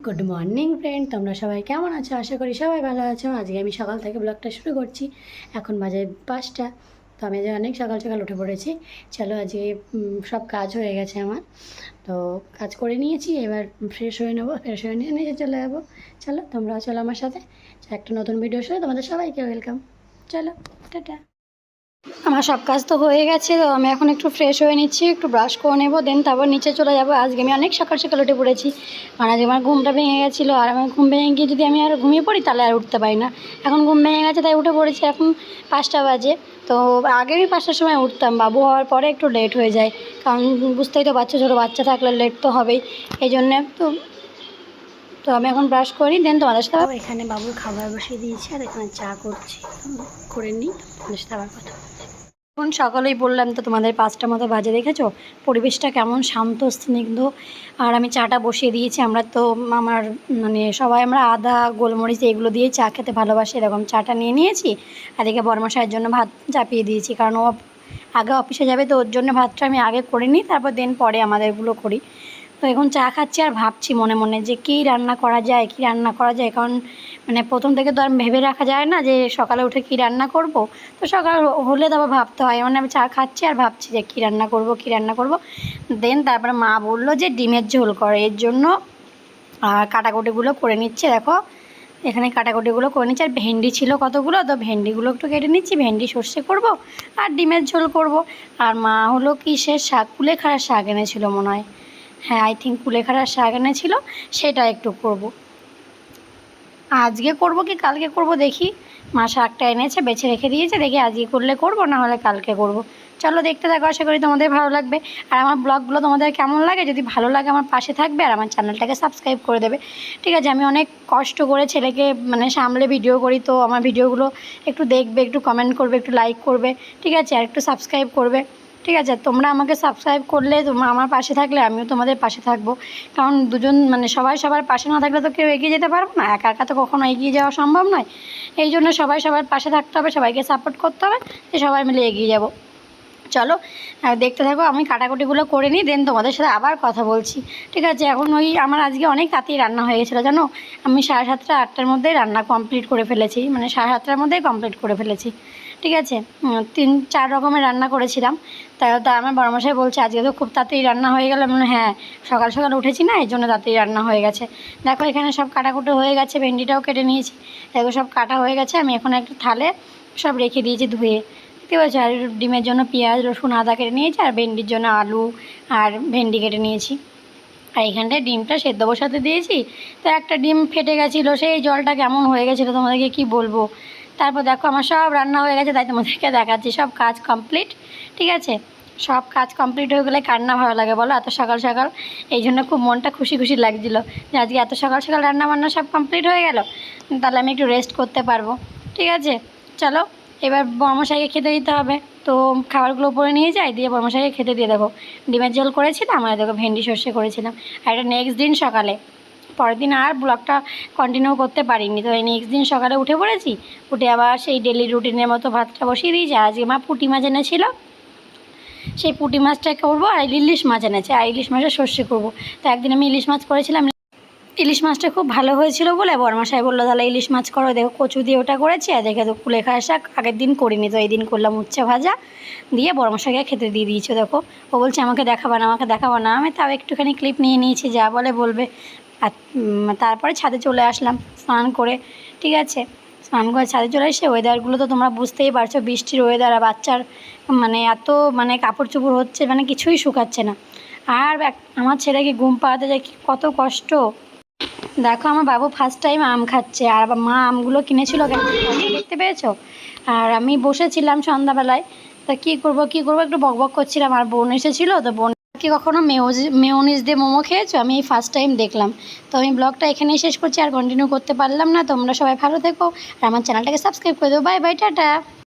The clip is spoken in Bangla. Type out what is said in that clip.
গুড মর্নিং ফ্রেন্ড তোমরা সবাই কেমন আছো? আশা করি সবাই ভালো আছো। আজকে আমি সকাল থেকে ব্লগটা শুরু করছি। এখন বাজে পাঁচটা। তো আমি আজকে অনেক সকাল সকাল উঠে পড়েছি। চলো আজকে সব কাজ হয়ে গেছে আমার। তো কাজ করে নিয়েছি। এবার ফ্রেশ হয়ে নেব। ফ্রেশ হয়ে নিয়ে নিচে চলে যাব। চলো, তোমরাও চলো আমার সাথে। একটা নতুন ভিডিও শুনে তোমাদের সবাইকে ওয়েলকাম চলো, টাটা। আমার সব কাজ তো হয়ে গেছে, তো আমি এখন একটু ফ্রেশ হয়ে নিচ্ছি, একটু ব্রাশ করে নেব দেন তারপর নিচে চলে যাব। আজকে আমি অনেক সকাল সকাল উঠে পড়েছি। কারণ আজকে আমার ঘুমটা ভেঙে গেছিল, আর আমার ঘুম ভেঙে গিয়ে যদি আমি আর ঘুমিয়ে পড়ি, তাহলে আর উঠতে পারি না। এখন ঘুম ভেঙে গেছে, তাই উঠে পড়েছি, এখন পাঁচটা বাজে। তো আগে আমি পাঁচটার সময় উঠতাম, বাবু হওয়ার পরে একটু লেট হয়ে যায়। কারণ বুঝতেই তো বাচ্চা ছোটো বাচ্চা থাকলে লেট তো হবেই। এই জন্যে তো তো আমি এখন ব্রাশ করি দেন তোমাদের সাথে এখানে বাবুর খাবার বসিয়ে দিয়েছি আর এখানে চা করছি। করে নিই তোমাদের সাথে আবার কথা এখন সকালেই বললাম তো তোমাদের পাঁচটা মতো বাজে দেখেছ? পরিবেশটা কেমন শান্ত স্নিগ্ধ। আর আমি চাটা বসিয়ে দিয়েছি আমরা তো আমার মানে সবাই আমরা আদা গোলমরিচ এগুলো দিয়ে চা খেতে ভালোবাসি এরকম চাটা নিয়ে নিয়েছি। আর এদিকে বর্মশাইয়ের জন্য ভাত চাপিয়ে দিয়েছি কারণ ও আগে অফিসে যাবে তো ওর জন্য ভাতটা আমি আগে করে নিই তারপর দেন পরে আমাদেরগুলো করি। তো এখন চা খাচ্ছি আর ভাবছি মনে মনে যে কী রান্না করা যায়, কী রান্না করা যায়। কারণ মানে প্রথম থেকে তো আর ভেবে রাখা যায় না যে সকালে উঠে কী রান্না করব। তো সকাল হলে তারপর ভাবতে হয়। মানে আমি চা খাচ্ছি আর ভাবছি যে কী রান্না করব, কী রান্না করব। দেন তারপরে মা বলল যে ডিমের ঝোল করে। এর জন্য কাটাকুটিগুলো করে নিচ্ছে। দেখো, এখানে কাটাকুটিগুলো করে নিচ্ছি। আর ভেন্ডি ছিল কতগুলো? তো ভেন্ডিগুলো একটু কেটে নিচ্ছি। ভেন্ডি সর্ষে করব আর ডিমের ঝোল করব। আর মা হলো কিসের শাক? কুলেখাড়ার শাক এনেছিল মনে হয়। হ্যাঁ আই থিঙ্ক কুলেখাড়ার শাক এনেছিল সেটা একটু করব। আজকে করব কি, কালকে করব দেখি। মা শাকটা এনেছে, বেছে রেখে দিয়েছে, দেখি আজকে করলে করব, না হলে কালকে করব। চলো দেখতে থাকো, আশা করি তোমাদের ভালো লাগবে। আর আমার ব্লগগুলো তোমাদের কেমন লাগে, যদি ভালো লাগে আমার পাশে থাকবে, আর আমার চ্যানেলটাকে সাবস্ক্রাইব করে দেবে। ঠিক আছে, আমি অনেক কষ্ট করে ছেলেকে মানে সামলে ভিডিও করি, তো আমার ভিডিওগুলো একটু দেখবে, একটু কমেন্ট করবে, একটু লাইক করবে। ঠিক আছে, আর একটু সাবস্ক্রাইব করবে। ঠিক আছে, তোমরা আমাকে সাবস্ক্রাইব করলে, তোমরা আমার পাশে থাকলে আমিও তোমাদের পাশে থাকব। কারণ দুজন মানে সবাই সবার পাশে না থাকলে তো কেউ এগিয়ে যেতে পারব না। একা একা তো কখনো এগিয়ে যাওয়া সম্ভব নয়। এই জন্য সবাই সবার পাশে থাকতে হবে, সবাইকে সাপোর্ট করতে হবে, যে সবাই মিলে এগিয়ে যাব। চলো দেখতে থাকো, আমি কাটাকুটিগুলো করে নিই দেন তোমাদের সাথে আবার কথা বলছি। ঠিক আছে, এখন ওই আমার আজকে অনেক তাড়াতাড়ি রান্না হয়ে গেছিল, জানো? আমি সাড়ে সাতটা, আটটার মধ্যেই রান্না কমপ্লিট করে ফেলেছি মানে সাড়ে সাতটার মধ্যেই কমপ্লিট করে ফেলেছি। ঠিক আছে তিন, চার রকমের রান্না করেছিলাম। তা তা আমার বড়মশাই বলছে, আজকে তো খুব তাড়াতাড়ি রান্না হয়ে গেল। মানে হ্যাঁ সকাল সকাল উঠেছি না এই জন্য তাড়াতাড়ি রান্না হয়ে গেছে। দেখো, এখানে সব কাটাকুটো হয়ে গেছে, ভেন্ডিটাও কেটে নিয়েছি। দেখো, সব কাটা হয়ে গেছে, আমি এখন একটা থালে সব রেখে দিয়েছি ধুয়ে। দেখতে পাচ্ছ, আর ডিমের জন্য পেঁয়াজ, রসুন, আদা কেটে নিয়েছি, আর ভেন্ডির জন্য আলু আর ভেন্ডি কেটে নিয়েছি। আর এখানটায় ডিমটা সেদ্ধ বসাতে দিয়েছি। তো একটা ডিম ফেটে গেছিল, সেই জলটা কেমন হয়ে গেছিল তোমাদেরকে কি বলব? তারপর দেখো, আমার সব রান্না হয়ে গেছে, তাই তোমাদেরকে দেখাচ্ছি, সব কাজ কমপ্লিট ঠিক আছে? সব কাজ কমপ্লিট হয়ে গেলে কান্না ভালো লাগে বলো? এত সকাল সকাল, এই জন্য খুব মনটা খুশি খুশি লাগছিল যে আজকে এত সকাল সকাল রান্না বান্না সব কমপ্লিট হয়ে গেল। তাহলে আমি একটু রেস্ট করতে পারব, ঠিক আছে? চলো এবার বর্মশাইকে খেতে দিতে হবে। তো খাবারগুলো উপরে নিয়ে যাই, দিয়ে বর্মশাইকে খেতে দিয়ে দেবো। ডিমের ঝোল করেছিলাম, আর দেখো ভেন্ডি সর্ষে করেছিলাম। আর এটা নেক্সট দিন সকালে। পরের দিন আর ব্লগটা কন্টিনিউ করতে পারিনি। তো এই নেক্সট দিন সকালে উঠে পড়েছি, উঠে আবার সেই ডেলি রুটিনের মতো ভাতটা বসিয়ে দিয়েছি। আজকে মা পুঁটি মাছ এনেছিল। সেই পুঁটি মাছটা করব আর ইলিশ মাছ এনেছে। আর ইলিশ মাছের সর্ষে করব। তো একদিন আমি ইলিশ মাছ করেছিলাম। ইলিশ মাছটা খুব ভালো হয়েছিল বলে বরমাসাই বলল, তাহলে ইলিশ মাছ করো, দেখো কচু দিয়ে ওটা করেছি, আর দেখে তো কুলেখাড়া শাক, আগের দিন করিনি তো, এই দিন করলাম উচ্ছে ভাজা, দিয়ে বরমাসাইকে খেতে দিয়ে দিয়েছ দেখো। ও বলছে, আমাকে দেখাবা না, আমাকে দেখাবো না। আমি তাও একটুখানি ক্লিপ নিয়ে নিয়েছি, যা বলে বলবে। আর তারপরে ছাদে চলে আসলাম স্নান করে, ঠিক আছে? স্নান করে ছাদে চলে এসে ওয়েদারগুলো তো তোমরা বুঝতেই পারছ, বৃষ্টির ওয়েদার আর বাচ্চার মানে এত মানে কাপড় চোপড় হচ্ছে মানে কিছুই শুকাচ্ছে না। আর আমার ছেলেকে ঘুম পাড়াতে যায় কত কষ্ট। দেখো, আমার বাবু ফার্স্ট টাইম আম খাচ্ছে আর মা আমগুলো কিনেছিল কেন? দেখতে পেয়েছ? আর আমি বসেছিলাম সন্ধ্যাবেলায়। তা কী করব কী করব? একটু বকবক করছিলাম। আর বোন এসেছিল, তো বোন কি কখনো মেয়োজ, মেয়োনিজ দিয়ে মোমো খেয়েছো? আমি এই ফার্স্ট টাইম দেখলাম। তো আমি ব্লগটা এখানেই শেষ করছি আর কন্টিনিউ করতে পারলাম না। তোমরা সবাই ভালো থেকো। আর আমার চ্যানেলটাকে সাবস্ক্রাইব করে দেবো বাই বাই টাটা।